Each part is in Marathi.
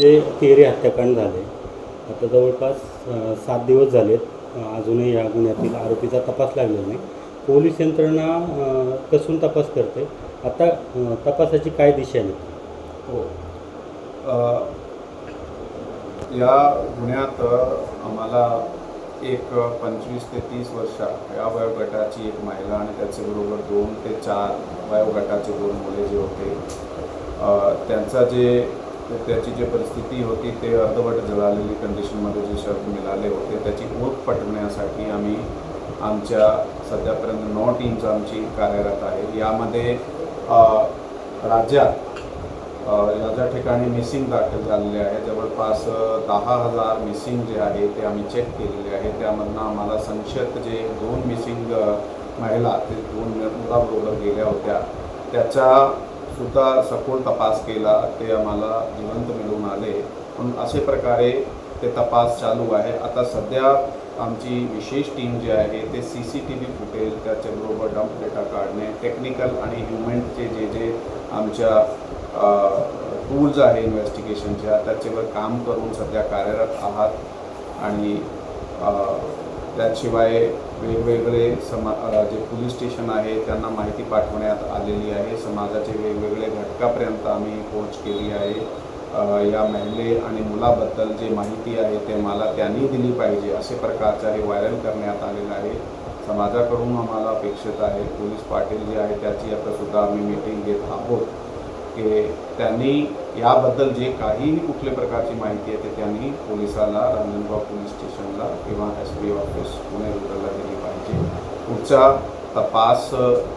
तिहेरी हत्याकांड झाले. आता जवळपास सात दिवस झालेत. अजूनही या गुन्ह्यातील आरोपीचा तपास लागलेला नाही. पोलीस यंत्रणा कसून तपास करते. आता तपासाची काय दिशा आहे? हो. या गुन्ह्यात आम्हाला एक पंचवीस ते तीस वर्षा या वयोगटाची एक महिला आणि त्याच्याबरोबर दोन ते चार वयोगटाचे दोन मुले जे होते त्यांचा जे तर त्याची जी परिस्थिती होती ते अर्धवट जळालेली कंडिशनमध्ये जे शर्ट मिळाले होते त्याची ओळख पटवण्यासाठी आम्ही आमच्या सध्यापर्यंत नऊ टीम्स आमची कार्यरत आहे. यामध्ये राज्यात या ज्या ठिकाणी मिसिंग दाखल झालेले आहे जवळपास दहा हजार मिसिंग जे आहे ते आम्ही चेक केलेले आहे. त्यामधनं आम्हाला संशयित जे दोन मिसिंग महिला ते दोन मुलाबरोबर गेल्या होत्या. त्याचा सुद्धा सखोल तपास केला ते आम्हाला जिवंत मिळून आले. पण असे प्रकारे ते तपास चालू आहे. आता सध्या आमची विशेष टीम जी आहे ते C C T V footage त्याच्याबरोबर डंप डेटा काढणे टेक्निकल आणि ह्युमनचे जे जे आमच्या टूल्स आहे इन्व्हेस्टिगेशनच्या त्याच्यावर काम करून सध्या कार्यरत आहात. आणि त्याशिवाय वेगवेगळे समा जे पोलीस स्टेशन आहे त्यांना माहिती पाठवण्यात आलेली आहे. समाजाचे वेगवेगळे घटकापर्यंत आम्ही पोच केली आहे. या महिले आणि मुलाबद्दल जे माहिती आहे ते मला त्यांनी दिली पाहिजे असे प्रकारचं हे व्हायरल करण्यात आलेलं आहे. समाजाकडून आम्हाला अपेक्षित आहे. पोलीस पाटील जे आहे त्याची आतासुद्धा आम्ही मीटिंग घेत आहोत. की त्यांनी याबद्दल जे काहीही कुठल्या प्रकारची माहिती आहे ते त्यांनी पोलिसाला रंजनगाव पोलीस स्टेशनला किंवा एस पी ऑफिस पुणे रुग्णाला दिली पाहिजे. पुढचा तपास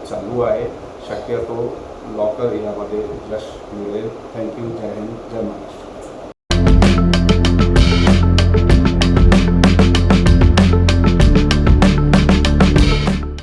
चालू आहे. शक्यतो लॉकर यामध्ये यश मिळेल. Thank you. जय हिंद. जय महाराष्ट्र.